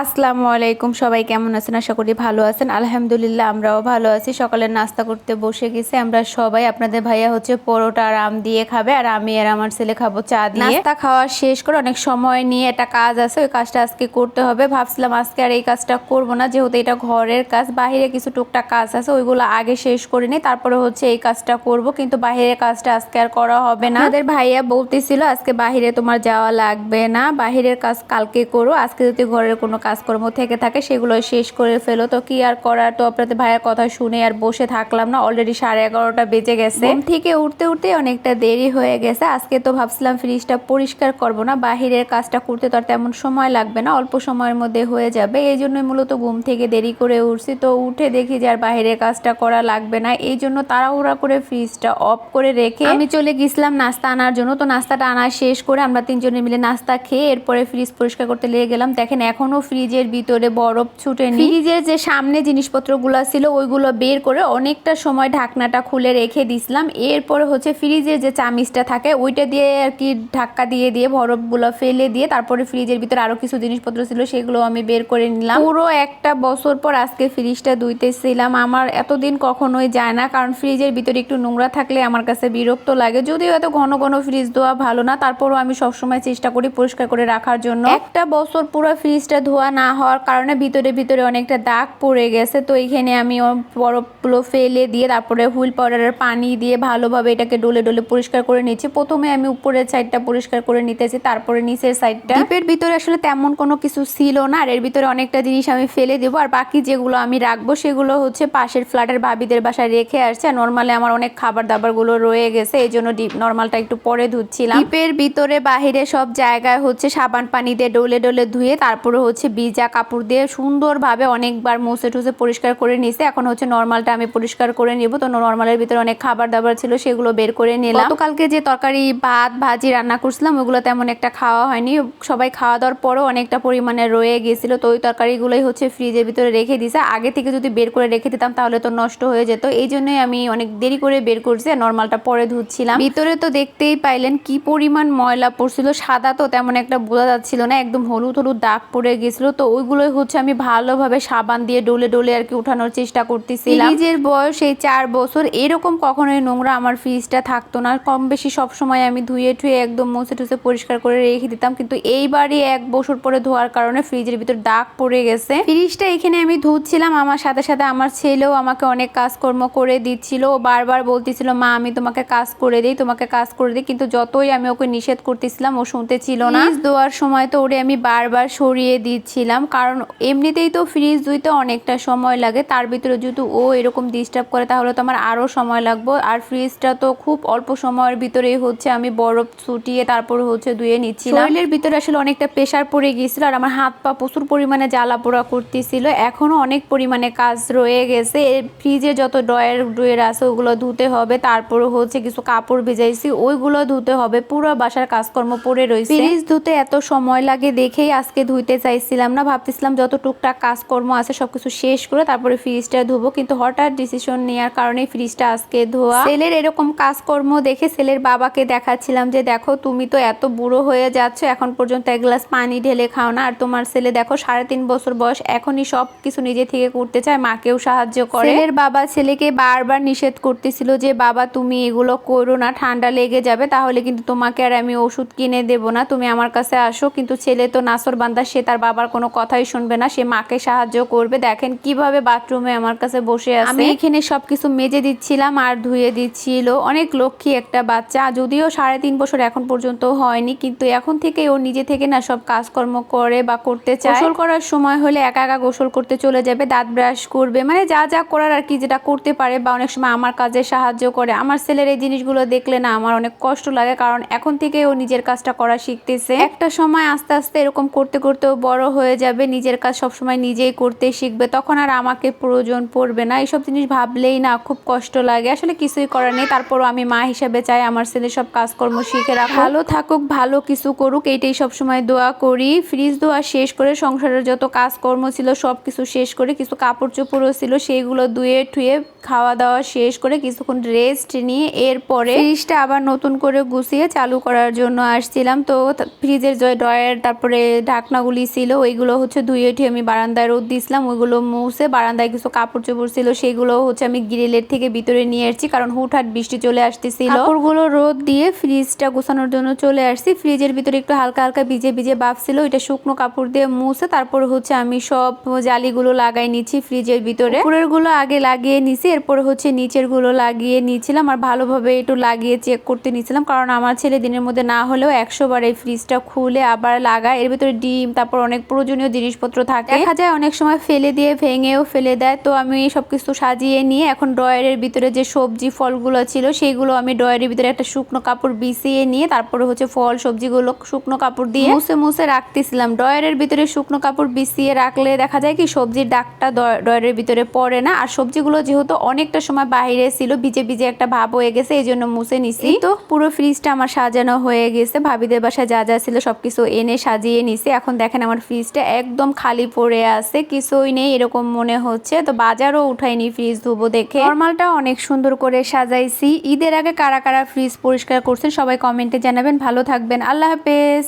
আসসালামু আলাইকুম। সবাই কেমন আছেন? আশা করি ভালো আছেন। আলহামদুলিল্লাহ আমরাও ভালো আছি। সকালে নাস্তা করতে বসে গেছি। আমরা সবাই আপনাদের ভাইয়া হচ্ছে পরোটা আর আম দিয়ে খাবে আর আমি আর আমার ছেলে খাব চা দিয়ে। নাস্তা খাওয়া শেষ করে অনেক সময় নিয়ে একটা কাজ আছে ওই কাজটা আজকে করতে হবে। ভাবছিলাম আজকে আর এই কাজটা করব না যেহেতু এটা ঘরের কাজ বাইরে কিছু টুকটাক কাজ আছে ওইগুলো আগে শেষ করে নিই তারপরে হচ্ছে এই কাজটা করব। কিন্তু বাইরের কাজটা আজকে আর করা হবে না। আমাদের ভাইয়া বলতেছিল আজকে বাইরে তোমার যাওয়া লাগবে না বাইরের কাজ কালকে করো আজকে যদি ঘরের কোনো কাজকর্ম থেকে থাকে সেগুলো শেষ করে ফেলো। তো কি আর করার? তো আপনাদের ভাইয়ের কথা শুনে আর বসে থাকলাম না অলরেডি সাড়ে এগারোটা বেজে গেছে। থেকে উঠতে উঠতে অনেকটা দেরি হয়ে গেছে। আজকে তো ভাবছিলাম ফ্রিজটা পরিষ্কার করব না বাহিরের কাজটা করতে তো আর তেমন সময় লাগবে না অল্প সময়ের মধ্যে হয়ে যাবে। এই জন্যই মূলত ঘুম থেকে দেরি করে উঠছি। তো উঠে দেখি যে আর বাহিরের কাজটা করা লাগবে না। এই জন্য তাড়াহুড়া করে ফ্রিজটা অফ করে রেখে আমি চলে গেছিলাম নাস্তা আনার জন্য। তো নাস্তাটা আনা শেষ করে আমরা তিনজনে মিলে নাস্তা খেয়ে এরপরে ফ্রিজ পরিষ্কার করতে লেগে গেলাম। দেখেন এখনও এখনও ফ্রিজের ভিতরে বরফ ছুটেনি ফ্রিজের যে সামনে জিনিসপত্রগুলো ছিল ওইগুলো বের করে অনেকটা সময় ঢাকনাটা খুলে রেখে দিছিলাম। এরপরে হচ্ছে ফ্রিজের যে চামিচটা থাকে ওইটা দিয়ে আর কি ঢাক্কা দিয়ে দিয়ে বরফগুলো ফেলে দিয়ে তারপরে ফ্রিজের ভিতরে আরও কিছু জিনিসপত্র ছিল সেগুলো আমি বের করে নিলাম। পুরো একটা বছর পর আজকে ফ্রিজটা ধুইতেছিলাম। আমার এতদিন কখনোই যায় না কারণ ফ্রিজের ভিতরে একটু নোংরা থাকলে আমার কাছে বিরক্ত লাগে। যদিও এত ঘন ঘন ফ্রিজ ধোয়া ভালো না তারপরও আমি সবসময় চেষ্টা করি পরিষ্কার করে রাখার জন্য। একটা বছর পুরো ফ্রিজটা ধোয়া না হওয়ার কারণে ভিতরে ভিতরে অনেকটা দাগ পড়ে গেছে। তো এইখানে আমি বরফগুলো ফেলে দিয়ে তারপরে হুইল পাউডারের পানি দিয়ে ভালোভাবে এটাকে ডলে ডলে পরিষ্কার করে নিচ্ছি প্রথমে আমি উপরের সাইডটা পরিষ্কার করে নিতেছি, তারপরে নিচের সাইডটা। ডিপের ভিতরে আসলে তেমন কোনো কিছু ছিল না, আর এর ভিতরে অনেকটা জিনিস আমি ফেলে দেবো। আর বাকি যেগুলো আমি রাখব সেগুলো হচ্ছে পাশের ফ্ল্যাটের ভাবিদের বাসায় রেখে আসছে। আর নর্মালি আমার অনেক খাবার দাবারগুলো রয়ে গেছে, এই জন্য ডিপ নর্মালটা একটু পরে ধুচ্ছিলাম। ডিপের ভিতরে বাহিরে সব জায়গায় হচ্ছে সাবান পানি দিয়ে ডলে ডলে ধুয়ে, তারপরে হচ্ছে ভিজা কাপড় দিয়ে সুন্দরভাবে অনেকবার মুছে টুসে পরিষ্কার করে নিছে। এখন হচ্ছে নর্মালটা আমি পরিষ্কার করে নিব। তো নর্মালের ভিতরে অনেক খাবার দাবার ছিল, সেগুলো বের করে নিলাম। গতকালকে যে তরকারি, ভাত, ভাজি রান্না করছিলাম, ওগুলো তেমন একটা খাওয়া হয়নি। সবাই খাওয়া দাওয়ার পরও অনেকটা পরিমাণে রয়ে গেছিল। তো ওই তরকারিগুলোই হচ্ছে ফ্রিজের ভিতরে রেখে দিছে। আগে থেকে যদি বের করে রেখে দিতাম, তাহলে তো নষ্ট হয়ে যেত। এই জন্যই আমি অনেক দেরি করে বের করছি আর নর্মালটা পরে ধুচ্ছিলাম। ভিতরে তো দেখতেই পাইলেন কি পরিমাণ ময়লা পড়ছিল। সাদা তো তেমন একটা বোঝা যাচ্ছিল না। একদম হলুদ হলুদ দাগ পড়ে গেছিল তো ওইগুলোই হচ্ছে আমি ভালোভাবে সাবান দিয়ে ডলে ডলে আর কি উঠানোর চেষ্টা করতেছিলাম। ফ্রিজের বয়স এই চার বছর এরকম কখনোই নোংরা আমার ফ্রিজটা থাকতো না। কম বেশি সবসময় আমি ধুয়ে টুয়ে একদম মুছে টুছে পরিষ্কার করে রেখে দিতাম। কিন্তু এইবারই এক বছর পরে ধোয়ার কারণে ফ্রিজের ভিতর দাগ পড়ে গেছে। ফ্রিজটা এখানে আমি ধুচ্ছিলাম। আমার সাথে সাথে আমার ছেলেও আমাকে অনেক কাজকর্ম করে দিচ্ছিল। ও বারবার বলতেছিল মা আমি তোমাকে কাজ করে দিই তোমাকে কাজ করে দিই। কিন্তু যতই আমি ওকে নিষেধ করতেছিলাম ও শুনতে ছিল না। ধোয়ার সময় তো ওরে আমি বারবার সরিয়ে দিচ্ছিলাম। কারণ এমনিতেই তো ফ্রিজ ধুইতে অনেকটা সময় লাগে তার ভিতরে যদি ও এরকম ডিস্টার্ব করে তাহলে তো আমার আরও সময় লাগবে। আর ফ্রিজটা তো খুব অল্প সময়ের ভিতরেই হচ্ছে আমি বরফ ছুটিয়ে তারপরে হচ্ছে ধুয়ে নিচ্ছি শরীরের ভিতরে আসলে অনেকটা প্রেশার পড়ে গিয়েছিল আর আমার হাত পা প্রচুর পরিমাণে জ্বালা পোড়া করতেছিল। এখনও অনেক পরিমাণে কাজ রয়ে গেছে। ফ্রিজে যত ড্রয়ার ড্রয়ার আছে ওগুলো ধুতে হবে। তারপর হচ্ছে কিছু কাপড় ভিজাইছি ওইগুলো ধুতে হবে। পুরো বাসার কাজকর্ম পড়ে রয়েছে ফ্রিজ ধুতে এত সময় লাগে দেখেই আজকে ধুইতে চাইছিলাম না, ভাবতেছিলাম যত টুকটাক কাজকর্ম আছে সবকিছু শেষ করে তারপরে ফ্রিজটা ধুবো, কিন্তু হঠাৎ ডিসিশন নেওয়ার কারণে ফ্রিজটা আজকে ধোয়া। ছেলের এরকম কাজকর্ম দেখে ছেলের বাবাকে দেখাচ্ছিলাম যে, দেখো, তুমি তো এত বুড়ো হয়ে যাচ্ছ, এখন পর্যন্ত এক গ্লাস পানি ঢেলে খাও না। আর তোমার ছেলে, দেখো, সাড়ে তিন বছর বয়স, এখনই সব কিছু নিজে থেকে করতে চায়, মাকেও সাহায্য করে। ছেলের বাবা ছেলেকে বারবার নিষেধ করতেছিল যে, বাবা, তুমি এগুলো করো না, ঠান্ডা লেগে যাবে, তাহলে কিন্তু তোমাকে আর আমি ওষুধ কিনে দেব না, তুমি আমার কাছে আসো। কিন্তু ছেলে তো নাসর বান্দা সে তার বাবার কোনো কথাই শুনবে না। সে মাকে সাহায্য করবে। দেখেন কীভাবে বাথরুমে আমার কাছে বসে আছে। আমি এখানে সবকিছু মেজে দিচ্ছিলাম আর ধুয়ে দিচ্ছিল। অনেক লক্ষ্মী একটা বাচ্চা। যদিও সাড়ে তিন বছর এখন পর্যন্ত হয়নি কিন্তু এখন থেকে ও নিজে থেকে না সব কাজকর্ম করে বা করতে চায়। গোসল করার সময় হলে একা একা গোসল করতে চলে যাবে দাঁত ব্রাশ করবে। মানে যা যা করার আর কি যেটা করতে পারে বা অনেক সময় আমার কাজে সাহায্য করে। আমার ছেলের এই জিনিসগুলো দেখলে না আমার অনেক কষ্ট লাগে কারণ এখন থেকে ও নিজের কাজটা করা শিখতেছে। একটা সময় আস্তে আস্তে এরকম করতে করতে বড় হয়ে যাবে নিজের কাজ সবসময় নিজেই করতে শিখবে তখন আর আমাকে প্রয়োজন পড়বে না। এইসব জিনিস ভাবলেই না খুব কষ্ট লাগে। আসলে কিছুই করার নেই। তারপরও আমি মা হিসাবে চাই আমার ছেলে সব কাজকর্ম শিখে রাখা ভালো থাকুক ভালো কিছু করুক এইটাই সবসময় দোয়া করি। ফ্রিজ দোয়া শেষ করে সংসারের যত কাজকর্ম ছিল সব কিছু শেষ করে কিছু কাপড় চোপড়ও ছিল সেইগুলো ধুয়ে ঠুয়ে খাওয়া দাওয়া শেষ করে কিছুক্ষণ রেস্ট নিয়ে এরপরে ফ্রিজটা আবার নতুন করে গুছিয়ে চালু করার জন্য আসছিলাম। তো ফ্রিজের যে ড্রয়ার তারপরে ঢাকনাগুলি ছিল ওইগুলো হচ্ছে ধুয়ে উঠে আমি বারান্দায় রোদ দিয়েছিলাম, ওইগুলো মুছে বারান্দায় কিছু কাপড় চোপড় ছিল, সেগুলো হচ্ছে আমি গ্রিলের থেকে ভিতরে নিয়ে আসছি কারণ হুটহাট বৃষ্টি চলে আসতেছিল। কাপড়গুলো রোদ দিয়ে ফ্রিজটা গোছানোর জন্য চলে আসছি, ফ্রিজের ভিতরে একটু হালকা হালকা ভিজে ভিজে ভাব ছিল, ওইটা শুকনো কাপড় দিয়ে মুছে তারপর হচ্ছে আমি সব জালিগুলো লাগাই নিচ্ছি ফ্রিজের ভিতরে। উপরেরগুলো আগে লাগিয়ে নিছি, এরপর হচ্ছে নিচেরগুলো লাগিয়ে নিয়েছিলাম আর ভালোভাবে একটু লাগিয়ে চেক করতে নিয়েছিলাম কারণ আমার ছেলে দিনের মধ্যে না হলেও একশো বার এই ফ্রিজটা খুলে আবার লাগায়, এর ভিতরে ডিম, তারপর অনেক প্রয়োজনীয় জিনিসপত্র থাকে। দেখা যায় অনেক সময় ফেলে দিয়ে ভেঙেও ফেলে দেয়। তো আমি সব কিছু সাজিয়ে নিয়ে এখন ড্রয়ারের ভিতরে যে সবজি ফলগুলো ছিল সেইগুলো আমি ড্রয়ারের ভিতরে একটা শুকনো কাপড় বিছিয়ে নিয়ে তারপরে হচ্ছে ফল সবজিগুলো শুকনো কাপড় দিয়ে মুছে মুছে রাখতেছিলাম। ড্রয়ারের ভিতরে শুকনো কাপড় বিছিয়ে রাখলে দেখা যায় কি সবজির ডাকটা ড্রয়- ড্রয়ারের ভিতরে পড়ে না। আর সবজিগুলো যেহেতু অনেকটা সময় বাইরে ছিল ভিজে ভিজে একটা ভাব হয়ে গেছে এই জন্য মুছে নিছি। তো পুরো ফ্রিজটা আমার সাজানো হয়ে গেছে। ভাবিদের বাসায় যা যা ছিল সবকিছু এনে সাজিয়ে নিছি। এখন দেখেন আমার ফ্রিজটা একদম খালি পড়ে আছে, কিছুই নেই, এরকম মনে হচ্ছে। তো বাজারও উঠাইনি ফ্রিজ ধুবো দেখে। নর্মালটা অনেক সুন্দর করে সাজাইছি। ঈদের আগে কারা কারা ফ্রিজ পরিষ্কার করছেন সবাই কমেন্টে জানাবেন। ভালো থাকবেন। আল্লাহ হাফেজ।